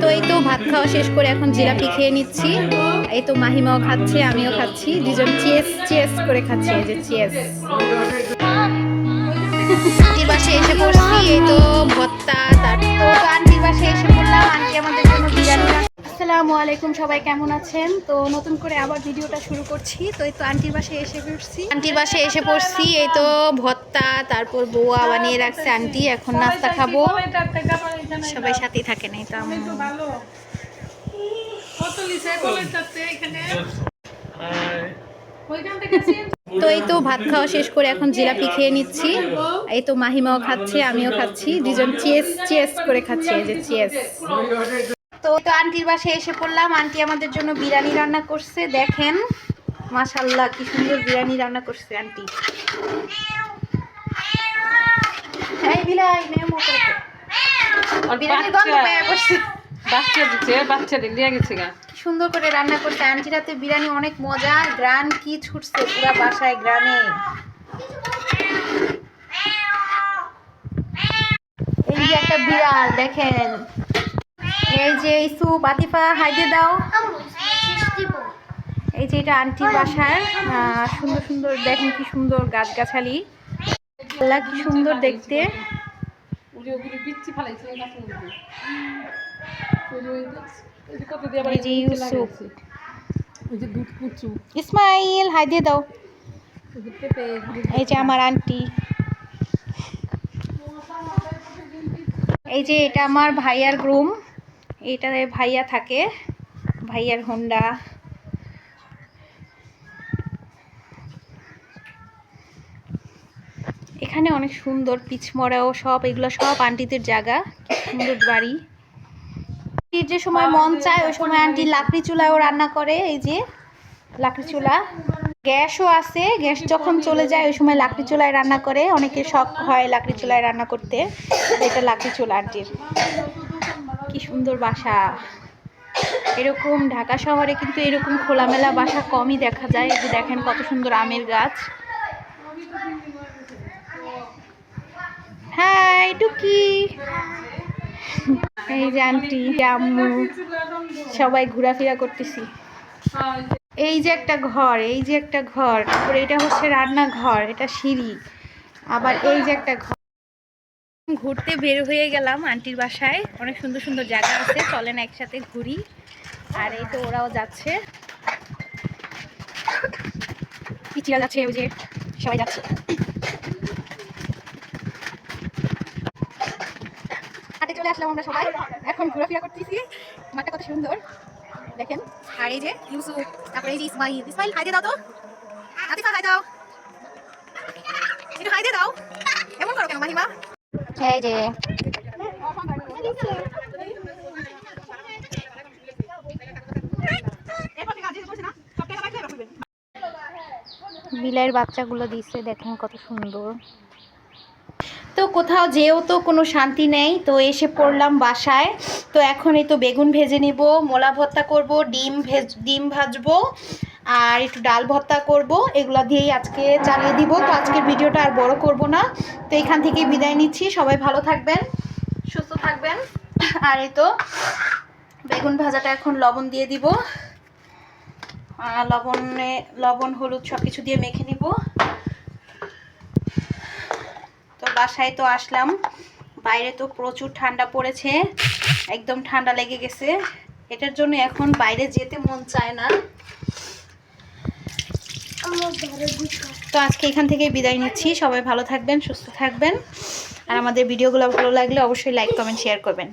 তো এই তো ভাত খাওয়া শেষ করে এখন জিলাপি খেয়ে নিচ্ছি। এই তো মাহিমাও খাচ্ছে, আমিও খাচ্ছি। দুজন চেস চেস করে খাচ্ছি যে চেস আন্টির বাসে এসে পড়ছি এই তো ভত্তা তার তো আন্টির বাসে এসে পড়লাম আন্টি আমাদের জন্য বিরিয়ানি আসসালামু আলাইকুম সবাই কেমন আছেন? তো নতুন করে আবার ভিডিওটা শুরু করছি। তো এই তো আন্টির বাসে এসে পড়ছি। আন্টির বাসে এসে পড়ছি। এই তো ভত্তা তারপর বউয়া বানিয়ে রাখছে আন্টি। এখন নাস্তা খাব। সবাই সাথেই থাকেন এই তো আম্মু। তো এই তো ভাত খাওয়া শেষ করে এখন জিলাপি খেয়ে নিচ্ছি। এই তো মাহিমাও খাচ্ছে আমিও খাচ্ছি। দুজন চিয়েস চিয়েস করে খাচ্ছি এই যে চিয়েস তো তো আন্টির বাসায় এসে পড়লাম। আন্টি আমাদের জন্য বিরিয়ানি রান্না করছে দেখেন। মাশাল্লাহ কি সুন্দর বিরিয়ানি রান্না করছে আন্টি। এই বিলাই মেমো করে দে। বিরিয়ানির গন্ধ পেয়ে বসছে বাচ্চা দিচ্ছে বাচ্চা দিয়ে গেছে গা। কি সুন্দর করে রান্না করছে। আন্টির হাতে বিরিয়ানি অনেক মজা গ্রান কি ছুটছে পুরো বাসায় গ্রামে এই যে একটা বিড়াল দেখেন। এই যে ইসু বাতিফা হাইদে দাও। এই যে এটা আন্টির বাসার সুন্দর সুন্দর, দেখেন কি সুন্দর গাছগাছালি। আল্লাহ কি সুন্দর দেখতে। যে কত দিয়ে ইসমাইল দাও। এই যে আমার আন্টি। এই যে এটা আমার ভাইয়ার গ্রুম এটাতে ভাইয়া থাকে। ভাইয়ার হোন্ডা এখানে অনেক সুন্দর পিচমরাও সব, এগুলো সব আন্টিদের জায়গা। সুন্দর বাড়ি। যে সময় মন চায়, ওই সময় আন্টি লাকড়ি চুলায়ও রান্না করে, এই যে লাকড়ি চুলা। গ্যাসও আছে, গ্যাস যখন চলে যায়, ওই সময় লাকড়ি চুলায় রান্না করে। অনেকে শখ হয় লাকড়ি চুলায় রান্না করতে এটা লাকড়ি চুলা, আন্টির। কি সুন্দর বাসা। এরকম ঢাকা শহরে কিন্তু এরকম খোলামেলা বাসা কমই দেখা যায়। যে দেখেন কত সুন্দর আমের গাছ। হাই টুকি এই যে আন্টি আম্মু সবাই ঘোরাফেরা করতেছি। হ্যাঁ, এই যে একটা ঘর এই যে একটা ঘর তারপরে এটা হচ্ছে রান্নাঘর এটা সিঁড়ি। আবার এই যে একটা ঘর। ঘুরতে বের হয়ে গেলাম আন্টির বাসায়। অনেক সুন্দর সুন্দর জায়গা আছে, চলেন একসাথে ঘুরি। আর এই তো ওরাও যাচ্ছে। পিচিরা যাচ্ছে, ওই যে সবাই যাচ্ছে। হাটে চলে আসলাম আমরা সবাই। এখন ঘোরাফেরা করতেছি। মাঠটা কত সুন্দর। দেখেন, আর এই যে ইউসুফ তারপরে এই যে ইসমাইল। ইসমাইল খাইতে দাও তো। আতিফা খাই দাও। একটু খাইতে দাও। এমন করো কেন, মাহিমা? এই যে বিলের বাচ্চাগুলো দিচ্ছে দেখেন কত সুন্দর। তো কোথাও যেও তো কোনো শান্তি নেই। তো এসে পড়লাম বাসায়। তো এখন এই তো বেগুন ভেজে নিব, মোলা ভর্তা করব, ডিম ভেজ ডিম ভাজবো। আর একটু ডাল ভর্তা করব, এগুলো দিয়েই আজকে চালিয়ে দিব। তো আজকের ভিডিওটা আর বড় করব না। তো এখান থেকেই বিদায় নিচ্ছি। সবাই ভালো থাকবেন, সুস্থ থাকবেন। আর এই তো বেগুন ভাজাটা এখন লবণ দিয়ে দিব। লবণে, লবণ, হলুদ সব কিছু দিয়ে মেখে নিব। তো বাসায় তো আসলাম। বাইরে তো প্রচুর ঠান্ডা পড়েছে। একদম ঠান্ডা লেগে গেছে। এটার জন্য এখন বাইরে যেতে মন চায় না। তো আজকে এখান থেকে বিদায় নিচ্ছি। সবাই ভালো থাকবেন, সুস্থ থাকবেন। আর আমাদের ভিডিওগুলো ভালো লাগলে অবশ্যই লাইক কমেন্ট শেয়ার করবেন।